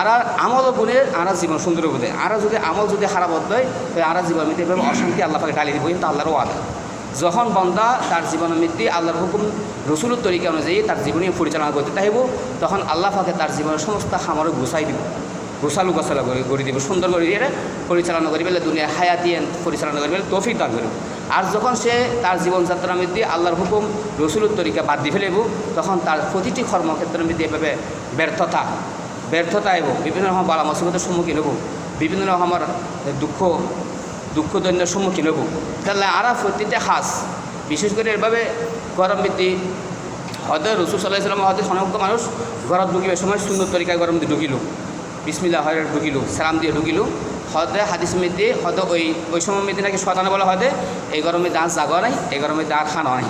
আর আমল গুণে আর জীবন সুন্দর বোধে আর যদি আমল যদি খারাপ হয় তো আর জীবন মধ্যে এভাবে অশান্তি আল্লাহ পাকে ডালি দিব কিন্তু আল্লাহরও আদা যখন বন্দা তার জীবন মৃত্যু আল্লাহর হুকুম, রসুলের তরিকা অনুযায়ী তার জীবনী পরিচালনা করতে চাইব, তখন আল্লাহ পাকে তার জীবনের সমস্ত খামারও গুছাই দিব। গোসালু গোসালা করে করে দিব, সুন্দর করে দিয়ে পরিচালনা করি পেলে দুনিয়া হায়াতি পরিচালনা করি পেলে তৌফিক দান করব। আর যখন সে তার জীবনযাত্রার মধ্যে আল্লাহর হুকুম, রসুলের তরিকা বাদ দিয়ে ফেলেব তখন তার প্রতিটি কর্মক্ষেত্রের মধ্যে এভাবে ব্যর্থতা ব্যর্থতা এবং বিভিন্ন রকম বালা মুসিবতের সম্মুখীন হব। বিভিন্ন রকমের দুঃখ দুঃখ দৈন্যের সম্মুখীন হব। তাহলে আরা প্রতিটা হাস বিশেষ করে এভাবে গরম বৃদ্ধি হয়তো রসুল সাল্লাহ ইসলাম হয়তো সমস্ত মানুষ ঘরত ঢুকিবার সময় সুন্দর তরিকায় গরম দিয়ে ঢুকিল। বিসমিল্লা হয় ঢুকিল সালাম দিয়ে ঢুকিল। হয়তো হাদিস মেদি হয়তো ওই ওই সময় মেদি নাকি শতানে বলা হয়তো এই গরমে দাঁত জাগা নাই, এই গরমে দাঁত খানো নাই।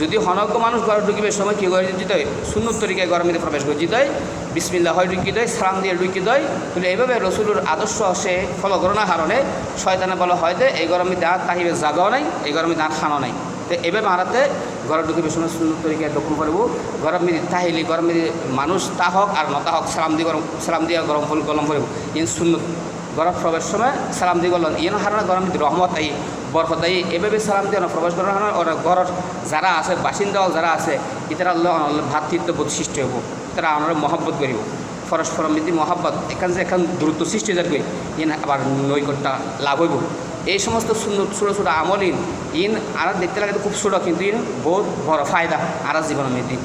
যদি হনজ্ঞ মানুষ ঘর ঢুকিবে, সময় কী করে দিতে হয় সুন্দর তরিকায় গরমে প্রবেশ করে দিতে হয় বিসমিল্লা হয় ঢুকি দেয়, সালাম দিয়ে ঢুকি দেয়। তাহলে এইভাবে রসুলের আদর্শ সে ফলো করোনার কারণে শয়তানে বলা হয় যে, এই গরমে দাঁত তাহিবে জাগাও নাই, এই গরমে দাঁত খানো নাই। তো এভাবে মারাতে ঘরে ঢুকিবে, সময় সুন্দর তরিকায় দক্ষণ করব গরম মিদি তাহিলি গরম মিদি মানুষ তা হোক আর নতা হোক, সালাম দিয়ে গরম, সালাম দিয়ে গরম ফুল গরম করব ইন সুন্দর গরম প্রবেশ সময় সালাম দিয়ে গেল ইন হারানো গরম রহমত আই বরফত আই এভাবে সালাম দিয়ে প্রবেশ করার হারানো ওরা ঘরের যারা আছে বাসিন্দা যারা আছে, ইতারা ভাতৃত্ববোধ সৃষ্টি হব তারা আমরা মহব্বত করিব। পরস্পর মিতি মহাব্বত এখান যে এখন দূরত্ব সৃষ্টি যাবে। ইন আবার নৈকট্যা লাভ হইব। এই সমস্ত সুন্দর ছোটো ছোটো আমল ইন ইন আর দেখতে লাগে খুব ছোটো, কিন্তু ইন বহুত বড় ফায়দা আর জীবন মেদি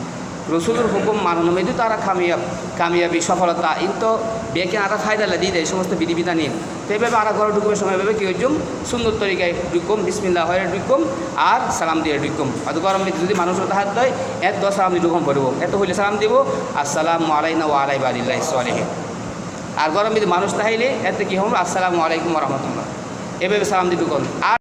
রসুলের হুকুম মানানো মেদি তো আর কামিয়াব কামিয়াবি সফলতা ইন তো বেকে আর ফায়দা দিয়ে দেয় সমস্ত বিধিবিধান ইন তো এইভাবে আর ঘরে ঢুকবে সময় এভাবে কী হইজুম? সুন্দর তরিকায় ঢুকুম বিসমিল্লা হয়ে ঢুকুম, আর সালাম দিয়ে ঢুকুম। আর গরম যদি মানুষ হাত দেয়, এত দশ সালাম দিয়ে ঢুকুম পড়ব। এত হইলে সালাম দিব, আসসালাম আলাইনা ও আলাই বাদিল্লাহ সালেহে আর গরম যদি মানুষ তাহাইলে এতে কী হম আসসালামু আলাইকুম রহমতুল্লাহ। এভাবে সালাম দিতে কোন আর